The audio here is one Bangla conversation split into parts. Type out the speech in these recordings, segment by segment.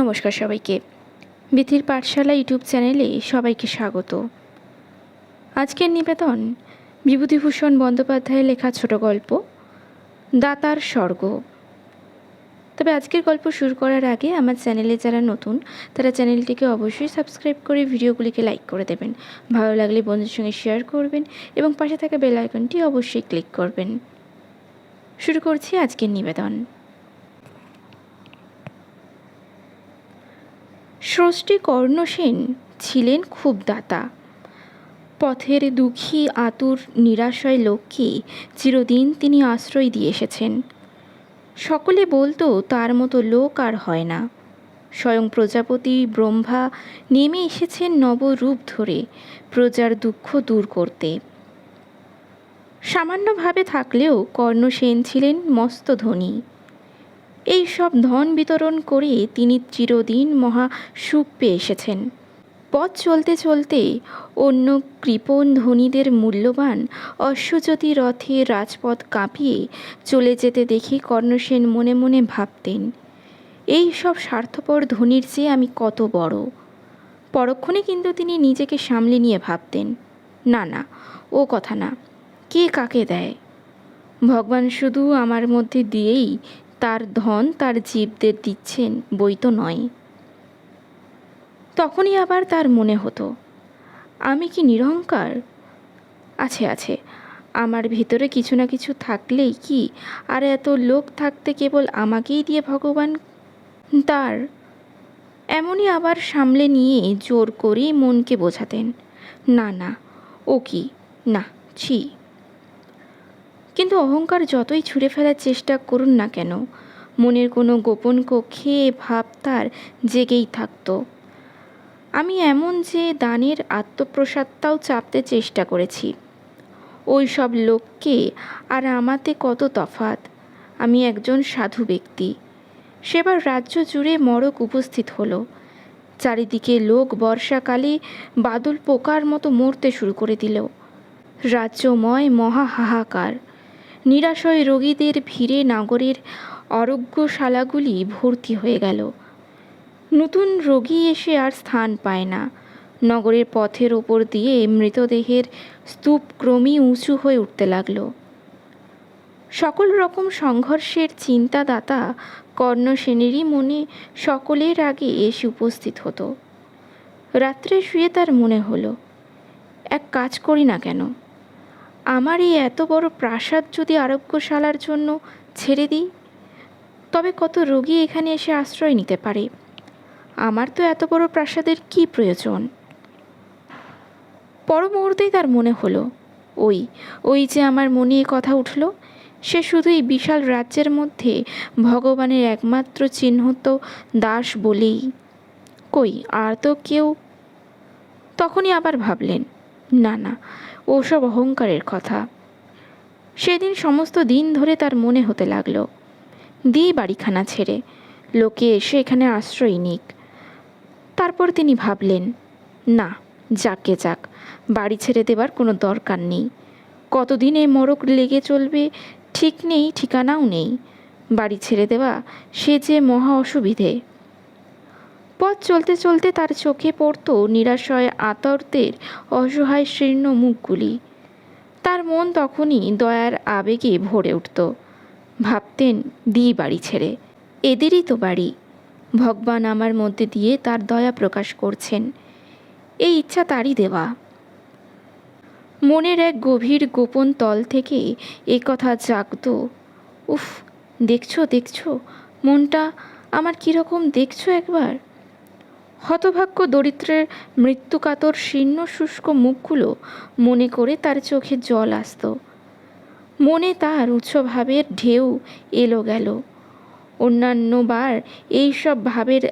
নমস্কার সবাইকে। বিথির পাঠশালা ইউটিউব চ্যানেলে সবাইকে স্বাগত। আজকের নিবেদন বিভূতিভূষণ বন্দ্যোপাধ্যায়ের লেখা ছোট গল্প, দাতার স্বর্গ। তবে আজকের গল্প শুরু করার আগে আমার চ্যানেলে যারা নতুন, তারা চ্যানেলটিকে অবশ্যই সাবস্ক্রাইব করে ভিডিওগুলিকে লাইক করে দেবেন। ভালো লাগলে বন্ধুদের সঙ্গে শেয়ার করবেন এবং পাশে থাকা বেল আইকনটি অবশ্যই ক্লিক করবেন। শুরু করছি আজকের নিবেদন। ষষ্ঠী কর্ণসেন ছিলেন খুব দাতা। পথের দুঃখী আতুর নিরাশয় লোককে চিরদিন তিনি আশ্রয় দিয়ে এসেছেন। সকলে বলতো, তার মতো লোক আর হয় না। স্বয়ং প্রজাপতি ব্রহ্মা নেমে এসেছেন নবরূপ ধরে প্রজার দুঃখ দূর করতে। সামান্যভাবে থাকলেও কর্ণসেন ছিলেন মস্ত ধনী। এই সব ধন বিতরণ করে তিনি চিরদিন মহা সুখ পেয়ে এসেছেন। পথ চলতে চলতে অন্য কৃপণ ধনীদের মূল্যবান অশ্বজ্যোতি রথে রাজপথ কাঁপিয়ে চলে যেতে দেখে কর্ণসেন মনে মনে ভাবতেন, এই সব স্বার্থপর ধনীর চেয়ে আমি কত বড়? পরক্ষণে কিন্তু তিনি নিজেকে সামলে নিয়ে ভাবতেন, না না, ও কথা না, কে কাকে দেয়? ভগবান শুধু আমার মধ্যে দিয়েই তার ধন তার জীবদের দিচ্ছেন বই তো নয়। তখনই আবার তার মনে হতো, আমি কি নিরহংকার? আছে আছে, আমার ভিতরে কিছু না কিছু থাকলেই কি আর এত লোক থাকতে কেবল আমাকেই দিয়ে ভগবান তার? এমনই আবার সামলে নিয়ে জোর করেই মনকে বোঝাতেন, না না, ও কি? না, ছি। কিন্তু অহংকার যতই ছুঁড়ে ফেলার চেষ্টা করুন না কেন, মনের কোনো গোপন কক্ষে ভাব তার জেগেই থাকতো। আমি এমন যে দানের আত্মপ্রসাদটাও চাপতে চেষ্টা করেছি। ওই সব লোককে আর আমাতে কত তফাত আমি একজন সাধু ব্যক্তি। সেবার রাজ্য জুড়ে মরক উপস্থিত হলো। চারিদিকে লোক বর্ষাকালে বাদল পোকার মতো মরতে শুরু করে দিল। রাজ্যময় মহা হাহাকার। নিরাশয় রোগীদের ভিড়ে নাগরের আরোগ্যশালাগুলি ভর্তি হয়ে গেল। নতুন রোগী এসে আর স্থান পায় না। নগরের পথের ওপর দিয়ে মৃতদেহের স্তূপ ক্রমেই উঁচু হয়ে উঠতে লাগল। সকল রকম সংঘর্ষের চিন্তাদাতা কর্ণসেনেরই মনে সকলের আগে এসে উপস্থিত হতো। রাত্রে শুয়ে তার মনে হলো, এক কাজ করি না কেন? আমার এই এত বড় প্রাসাদ যদি আরোগ্যশালার জন্য ছেড়ে দিই, তবে কত রোগী এখানে এসে আশ্রয় নিতে পারে? আমার তো এত বড় প্রাসাদের কি প্রয়োজন? পর মুহূর্তেই তার মনে হলো, ওই ওই যে আমার মনে এ কথা উঠল, সে শুধু এই বিশাল রাজ্যের মধ্যে ভগবানের একমাত্র চিহ্নিত দাস বলেই। কই, আর তো কেউ? তখনই আবার ভাবলেন না না, ওসব অহংকারের কথা। সেদিন সমস্ত দিন ধরে তার মনে হতে লাগল, দিই বাড়িখানা ছেড়ে, লোকে এসে এখানে আশ্রয় নিক। তারপর তিনি ভাবলেন, না, যাকে যাক, বাড়ি ছেড়ে দেবার কোনো দরকার নেই। কতদিন এই মরক লেগে চলবে, ঠিক নেই, ঠিকানাও নেই। বাড়ি ছেড়ে দেওয়া সে যে মহা অসুবিধে। পথ চলতে চলতে তার চোখে পড়ত নিরাশয় আতর্তের অসহায় শীর্ণ মুখগুলি। তার মন তখনই দয়ার আবেগে ভরে উঠত। ভাবতেন, দি বাড়ি ছেড়ে। এদেরই তো বাড়ি। ভগবান আমার মধ্যে দিয়ে তার দয়া প্রকাশ করছেন। এই ইচ্ছা তারই দেওয়া। মনের এক গভীর গোপন তল থেকে এ কথা জাগত, উফ, দেখছ দেখছ, মনটা আমার কীরকম দেখছ একবার? হতভাগ্য দরিদ্রের মৃত্যুকাতর শীর্ণ শুষ্ক মুখগুলো মনে করে তার চোখে জল আসতো। মনে তার উচ্চভাবের ঢেউ এলো গেল। অন্যান্যবার এই সব ভাবের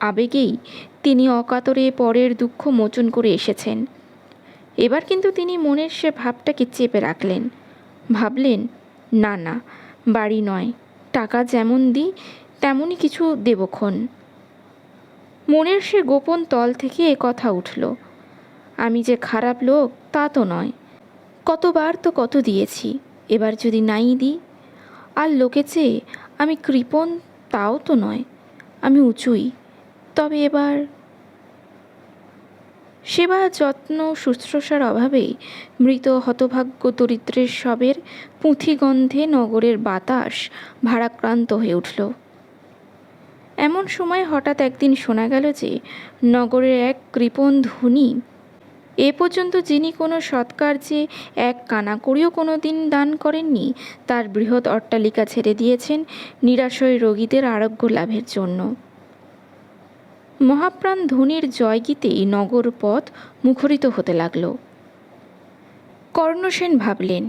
আবেগেই তিনি অকাতরে পরের দুঃখ মোচন করে এসেছেন। এবার কিন্তু তিনি মনের সে ভাবটাকে চেপে রাখলেন। ভাবলেন, না না, বাড়ি নয়। টাকা যেমন দিই, তেমনই কিছু দেবক্ষণ। মনের সে গোপন তল থেকে এ কথা উঠল। আমি যে খারাপ লোক, তা তো নয়। কতবার তো কত দিয়েছি, এবার যদি নাই দিই, আর লোকে চেয়ে আমি কৃপণ, তাও তো নয়। আমি উঁচুই, তবে এবার সেবা, যত্ন, শুশ্রূষার অভাবে মৃত হতভাগ্য দরিদ্রের সবের পুঁথিগন্ধে নগরের বাতাস ভারাক্রান্ত হয়ে উঠল। এমন সময় হঠাৎ একদিন শোনা গেল যে নগরের এক কৃপণ ধনী, এ পর্যন্ত যিনি কোনো সৎকার্যে এক কানাকড়িও কোনো দিন দান করেননি, তার বৃহৎ অট্টালিকা ছেড়ে দিয়েছেন নিরাশয় রোগীদের আরোগ্য লাভের জন্য। মহাপ্রাণ ধনির জয়গীতেই নগর পথ মুখরিত হতে লাগল। কর্ণসেন ভাবলেন,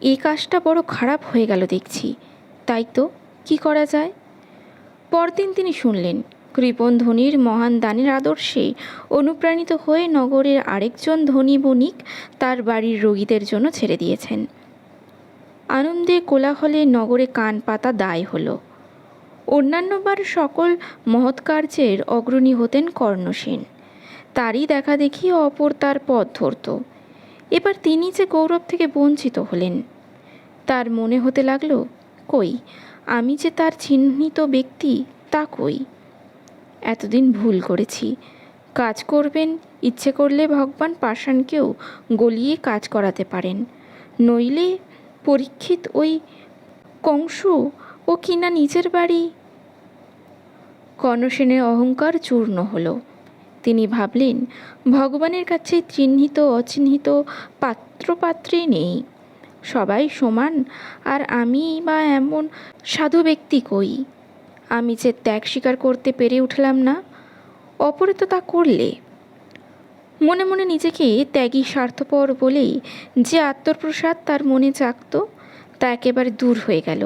এ কাজটা বড় খারাপ হয়ে গেল দেখছি, তাই তো কি করা যায়? পরদিন তিনি শুনলেন কৃপণ ধনির মহান দানের আদর্শে অনুপ্রাণিত হয়ে নগরের আরেকজন ধনী বণিক তার বাড়ির রোগীদের জন্য ছেড়ে দিয়েছেন। আনন্দে কোলাহলে নগরে কান পাতা দায় হলো। অন্যান্যবার সকল মহৎ কার্যের অগ্রণী হতেন কর্ণসেন তারই দেখা দেখি অপর তার পথ ধরত। এবার তিনি যে গৌরব থেকে বঞ্চিত হলেন, তার মনে হতে লাগল, কই আমি যে তার চিহ্নিত ব্যক্তি, তা কই? এতদিন ভুল করেছি। কাজ করবেন, ইচ্ছে করলে ভগবান পাষাণকেও গলিয়ে কাজ করাতে পারেন। নইলে পরীক্ষিত ওই কংস ও কিনা নিজের বাড়ি? কর্ণসেনের অহংকার চূর্ণ হলো। তিনি ভাবলেন, ভগবানের কাছে চিহ্নিত, অচিহ্নিত পাত্রপাত্রী নেই। সবাই সমান, আর আমি বা এমন সাধু ব্যক্তি কই? আমি যে ত্যাগ স্বীকার করতে পেরে উঠলাম না, অপরে তো তা করলে। মনে মনে নিজেকে ত্যাগী স্বার্থপর বলেই যে আত্মপ্রসাদ তার মনে জাগত, তা একেবারে দূর হয়ে গেল।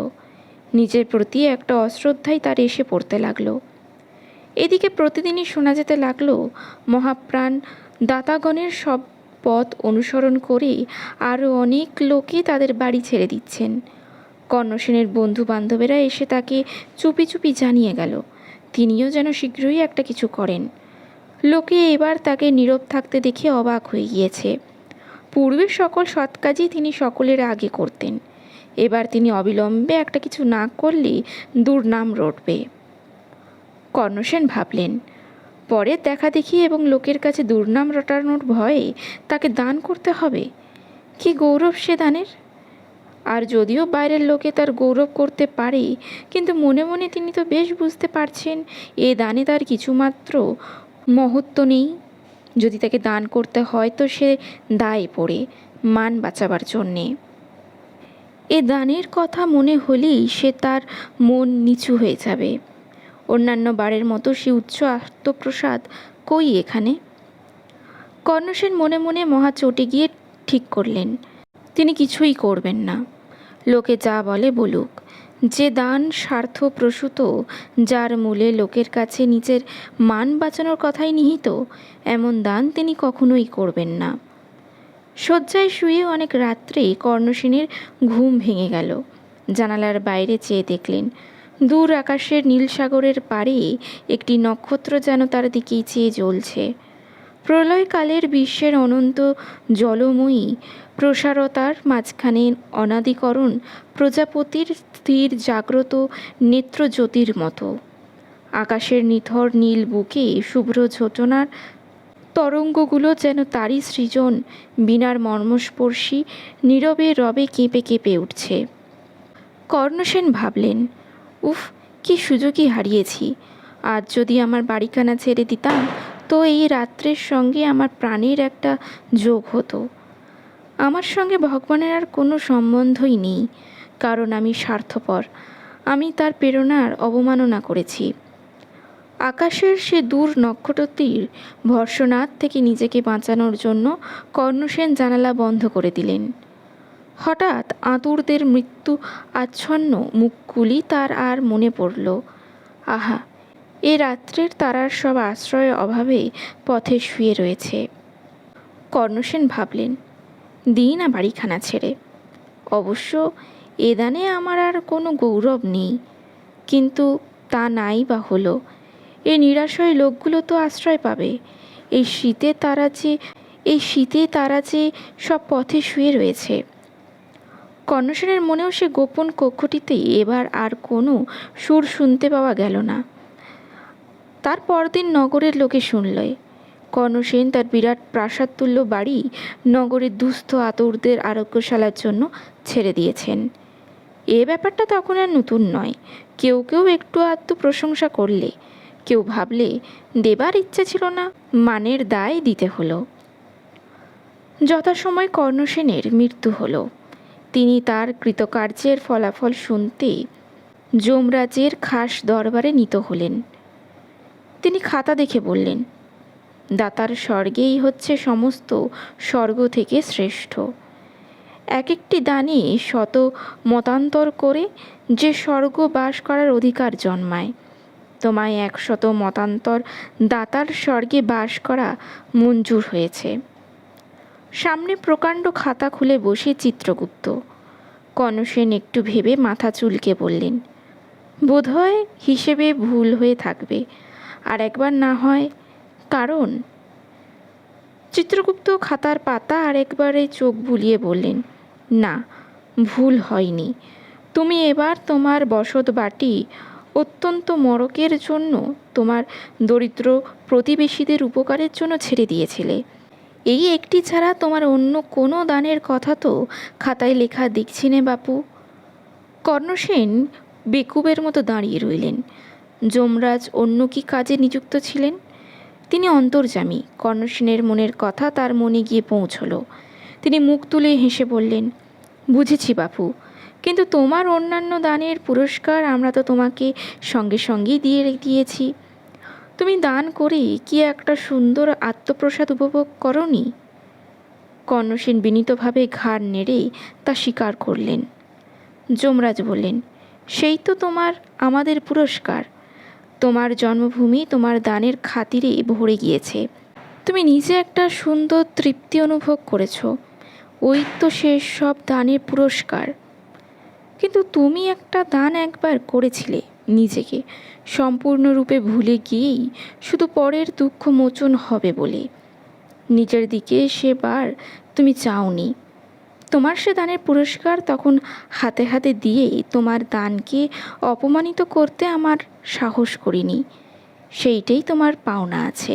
নিজের প্রতি একটা অশ্রদ্ধাই তার এসে পড়তে লাগল। এদিকে প্রতিদিনই শোনা যেতে লাগল, মহাপ্রাণ দাতাগণের সব পথ অনুসরণ করে আরও অনেক লোকে তাদের বাড়ি ছেড়ে দিচ্ছেন। কর্ণসেনের বন্ধু বান্ধবেরা এসে তাকে চুপি চুপি জানিয়ে গেল। তিনিও যেন শীঘ্রই একটা কিছু করেন। লোকে এবার তাকে নীরব থাকতে দেখে অবাক হয়ে গিয়েছে। পূর্বে সকল সৎ কাজই তিনি সকলের আগে করতেন। এবার তিনি অবিলম্বে একটা কিছু না করলে দুর্নাম রটবে। কর্ণসেন ভাবলেন পরে দেখা দেখি এবং লোকের কাছে দুর্নাম রটানোর ভয়ে তাকে দান করতে হবে। কি গৌরব সে দানের? আর যদিও বাইরের লোকে তার গৌরব করতে পারে, কিন্তু মনে মনে তিনি তো বেশ বুঝতে পারছেন, এ দানে তার কিছুমাত্র মহত্ব নেই। যদি তাকে দান করতে হয় তো সে দায় পড়ে, মান বাঁচাবার জন্যে। এ দানের কথা মনে হলেই সে তার মন নিচু হয়ে যাবে। অন্যান্য বারের মতো সে উচ্চ আত্মপ্রসাদ কই এখানে? কর্ণসেন মনে মনে মহা চটে গিয়ে ঠিক করলেন, তিনি কিছুই করবেন না। লোকে যা বলে বলুক, যে দান স্বার্থ প্রসূত যার মূলে লোকের কাছে নিজের মান বাঁচানোর কথাই নিহিত, এমন দান তিনি কখনোই করবেন না। শয্যায় শুয়ে অনেক রাত্রেই কর্ণসেনের ঘুম ভেঙে গেল। জানালার বাইরে চেয়ে দেখলেন দূর আকাশের নীল সাগরের পাড়ে একটি নক্ষত্র যেন তার দিকেই চেয়ে জ্বলছে। প্রলয়কালের বিশ্বের অনন্ত জলময়ী প্রসারতার মাঝখানে অনাদিকরণ প্রজাপতির স্থির জাগ্রত নেত্রজ্যোতির মতো। আকাশের নিথর নীল বুকে শুভ্র ঝোটনার তরঙ্গগুলো যেন তারই সৃজন, বিনার মর্মস্পর্শী, নীরবে রবে কেঁপে কেঁপে উঠছে। কর্ণসেন ভাবলেন উফ, কি সুযোগই হারিয়েছি। আজ যদি আমার বাড়িখানা ছেড়ে দিতাম, তো এই রাত্রের সঙ্গে আমার প্রাণের একটা যোগ হতো। আমার সঙ্গে ভগবানের আর কোনো সম্বন্ধই নেই, কারণ আমি স্বার্থপর। আমি তার প্রেরণার অবমাননা করেছি। আকাশের সে দূর নক্ষত্রটির ভর্ষনাথ থেকে নিজেকে বাঁচানোর জন্য কর্ণসেন জানালা বন্ধ করে দিলেন। হঠাৎ আঁতুরদের মৃত্যু আচ্ছন্ন মুখগুলি তার আর মনে পড়ল। আহা, এ রাত্রের তারার সব আশ্রয়ের অভাবে পথে শুয়ে রয়েছে। কর্ণসেন ভাবলেন, দিই না বাড়িখানা ছেড়ে। অবশ্য এ দানে আমার আর কোনো গৌরব নেই। কিন্তু তা নাই বা হলো। এই নিরাশয় লোকগুলো তো আশ্রয় পাবে। এই শীতে তারা যে, এই শীতে তারা যে সব পথে শুয়ে রয়েছে। কর্ণসেনের মনেও সে গোপন কক্ষটিতে এবার আর কোনো সুর শুনতে পাওয়া গেল না। তার পরদিন নগরের লোকে শুনলয় কর্ণসেন তার বিরাট প্রাসাদতুল্য বাড়ি নগরের দুস্থ আতরদের আরোগ্যশালার জন্য ছেড়ে দিয়েছেন। এ ব্যাপারটা তখন আর নতুন নয়। কেউ কেউ একটু আধটু প্রশংসা করলে, কেউ ভাবলে দেবার ইচ্ছা ছিল না, মানের দায় দিতে হলো। যথাসময় কর্ণসেনের মৃত্যু হলো। তিনি তার কৃতকার্যের ফলাফল শুনতে যমরাজের খাস দরবারে নিত হলেন। তিনি খাতা দেখে বললেন, দাতার স্বর্গেই হচ্ছে সমস্ত স্বর্গ থেকে শ্রেষ্ঠ। এক একটি দানে শত মতান্তর করে যে স্বর্গ বাস করার অধিকার জন্মায়, তোমায় একশত মতান্তর দাতার স্বর্গে বাস করা মঞ্জুর হয়েছে। সামনে প্রকাণ্ড খাতা খুলে বসে চিত্রগুপ্ত। কনসেন একটু ভেবে মাথা চুলকে বললেন, বোধহয় হিসেবে ভুল হয়ে থাকবে। আর একবার না হয়, কারণ? চিত্রগুপ্ত খাতার পাতা আর একবারে চোখ বুলিয়ে বললেন, না, ভুল হয়নি। তুমি এবার তোমার বসত বাটি অত্যন্ত মরকের জন্য তোমার দরিদ্র প্রতিবেশীদের উপকারের জন্য ছেড়ে দিয়েছিলে। এই একটি ছাড়া তোমার অন্য কোনো দানের কথা তো খাতায় লেখা দেখছি নে বাপু। কর্ণসেন বেকুবের মতো দাঁড়িয়ে রইলেন। যমরাজ অন্য কি কাজে নিযুক্ত ছিলেন? তিনি অন্তর্যামী। কর্ণসেনের মনের কথা তার মনে গিয়ে পৌঁছল। তিনি মুখ তুলে হেসে বললেন, বুঝেছি বাপু, কিন্তু তোমার অন্যান্য দানের পুরস্কার আমরা তো তোমাকে সঙ্গে সঙ্গেই দিয়ে দিয়েছি। তুমি দান করে কি একটা সুন্দর আত্মপ্রসাদ উপভোগ করনি? কর্ণসেন বিনীতভাবে ঘাড় নেড়ে তা স্বীকার করলেন। যমরাজ বললেন, সেই তো তোমার, আমাদের পুরস্কার। তোমার জন্মভূমি তোমার দানের খাতিরে ভরে গিয়েছে। তুমি নিজে একটা সুন্দর তৃপ্তি অনুভব করেছ। ওই তো শেষ সব দানের পুরস্কার। কিন্তু তুমি একটা দান একবার করেছিলে নিজেকে। সম্পূর্ণরূপে ভুলে গিয়েই শুধু পরের দুঃখ মোচন হবে বলে। নিজের দিকে সেবার তুমি চাওনি। তোমার সে দানের পুরস্কার তখন হাতে হাতে দিয়েই তোমার দানকে অপমানিত করতে আমার সাহস করিনি। সেইটাই তোমার পাওনা আছে।